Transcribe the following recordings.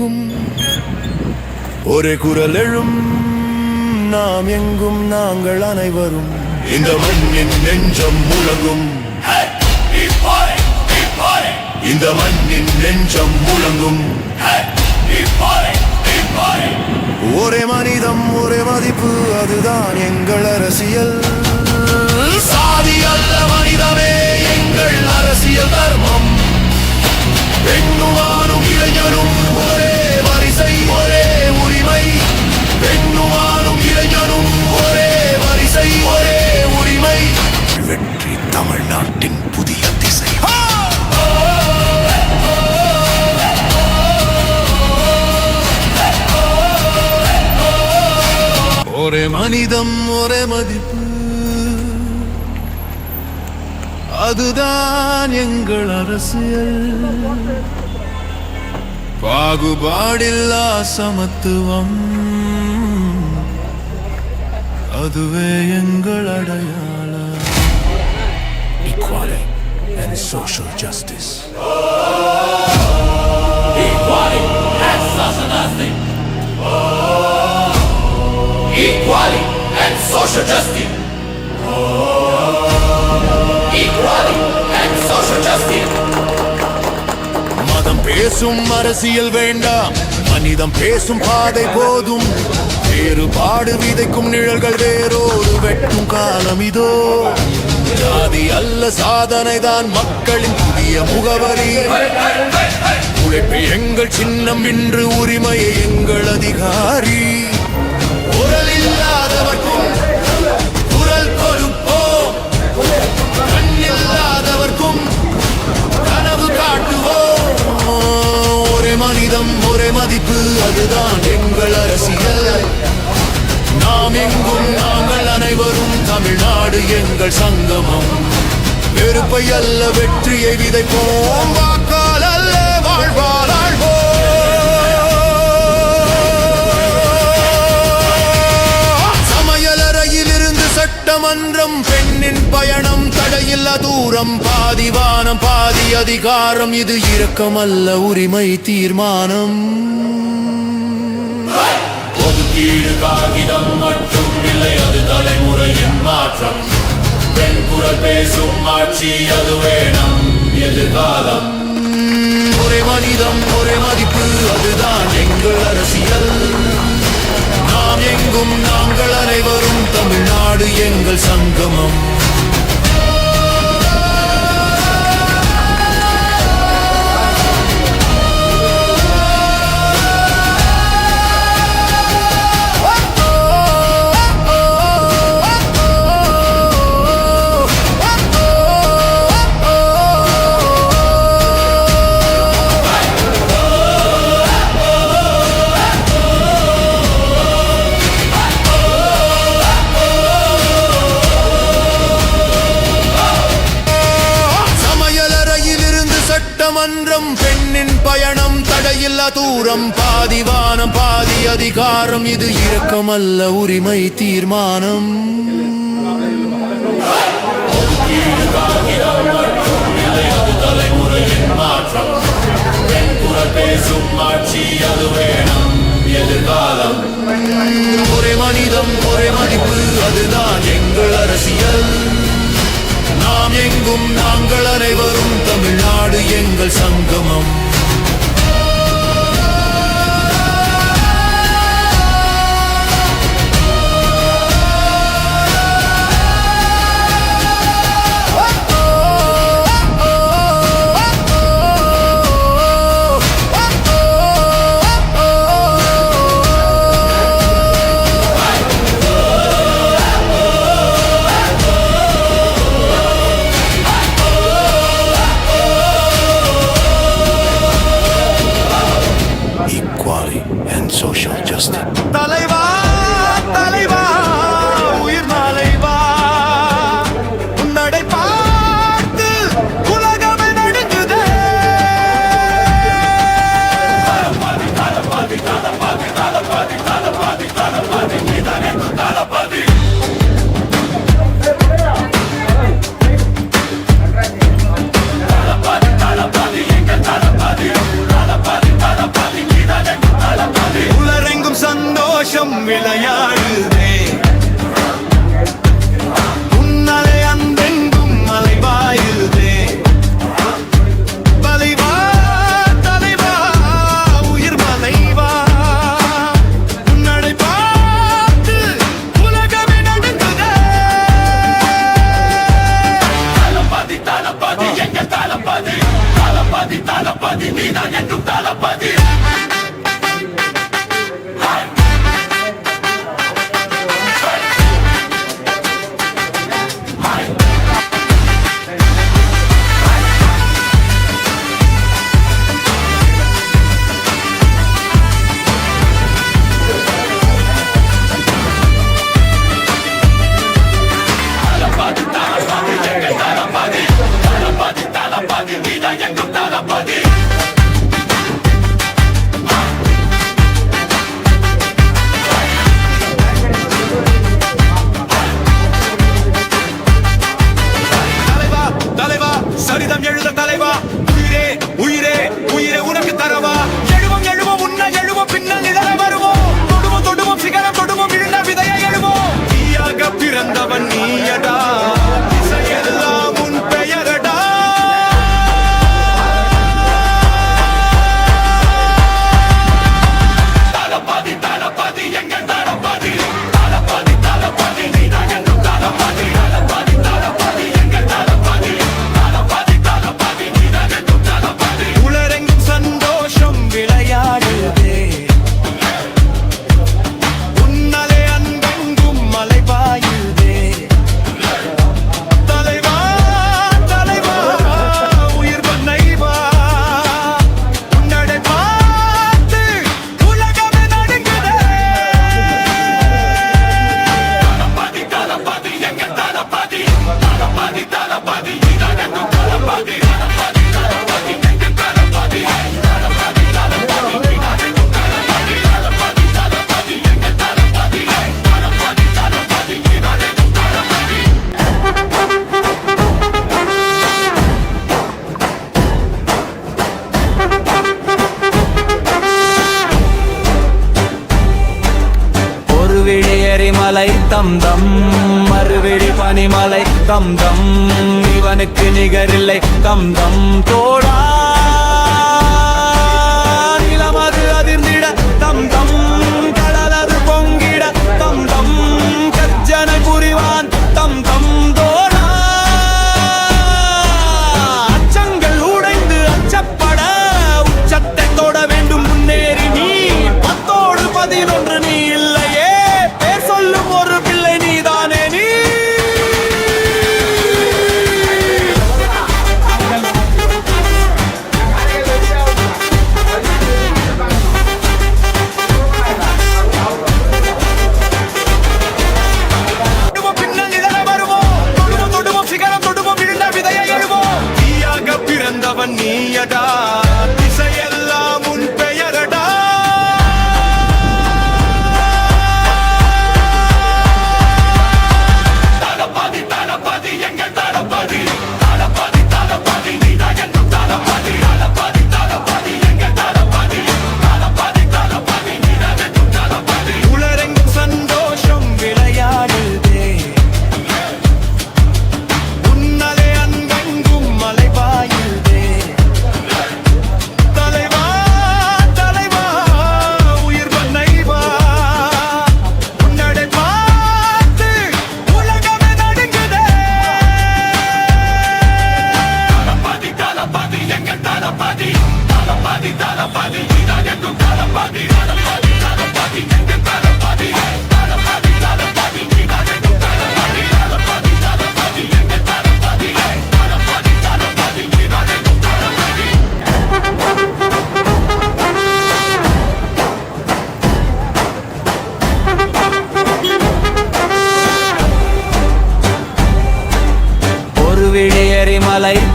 எங்கும் ஒரே குரல் எழும். நாம் எங்கும் நாங்கள் அனைவரும். இந்த மண்ணின் நெஞ்சம் முழங்கும். இந்த மண்ணின் நெஞ்சம் முழங்கும். ஒரே மனிதம் ஒரே மதிப்பு அதுதான் எங்கள் அரசியல். சாதி அல்ல மனிதமே எங்கள் அரசியல் தர்மம். பெண்ணுமானும் இளைஞனும் ஒரே ஒரே மனிதம் ஒரே மதிப்பு அதுதான் எங்கள் அரசியல் பாகுபாடில்லா சமத்துவம் அதுவே எங்கள் அடையாளம் Equality and social justice. Equality and social justice. Equality Oh. and social justice. மதம் பேசும் அரசியல் வேண்டாம். மனிதம் பேசும் பாதை போதும். வேறுபாடு விதைக்கும் நிழல்கள் வேறோடு வெட்டும் காலம் இதோ. ஜாதி அல்ல சாதனை தான் மக்களின் புதிய முகவரி. உழைப்பு எங்கள் சின்னம் இன்று உரிமையை எங்கள் அதிகாரி. எங்கள் சங்கமம். வெறுப்பை அல்ல வெற்றியை விதைப்போம். வாக்கால் அல்ல வாழ்வால் ஆழ்வோம். சட்டமன்றம் பெண்ணின் பயணம் தடையில்லா தூரம் பாதி வானம் பாதி அதிகாரம். இது இரக்கமல்ல உரிமை தீர்மானம். ஒதுக்கீடு காகிதம் மட்டும் இல்லை அது தலைமுறையின் மாற்றம். பெண் குரல் பேசும் ஆட்சி அதுவே நம் எதிர்காலம். ஒரே மனிதம் ஒரே மதிப்பு அதுதான் எங்கள் அரசியல். நாம் எங்கும் நாங்கள் அனைவரும் தமிழ்நாடு எங்கள் சங்கமம். சட்டமன்றம் பெண்ணின் பயணம் தடையில்லா தூரம். பாதிவானம் பாதி அதிகாரம். இது இரக்கமல்ல உரிமை தீர்மானம். ஒரே மனிதம் ஒரே மதிப்பு அதுதான் எங்கள் அரசியல். எங்கும் நாங்கள் அனைவரும் தமிழ்நாடு எங்கள் சங்கமம். me Body! தம் தம். மறுவிழி பனிமலை தம் தம். இவனுக்கு நிகரில்லை தம் தம். தோழா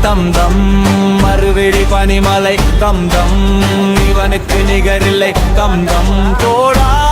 தம் தம். மறுவிழி பனிமலை தம் தம். இவனுக்கு நிகரில்லை தம் தம். தோடா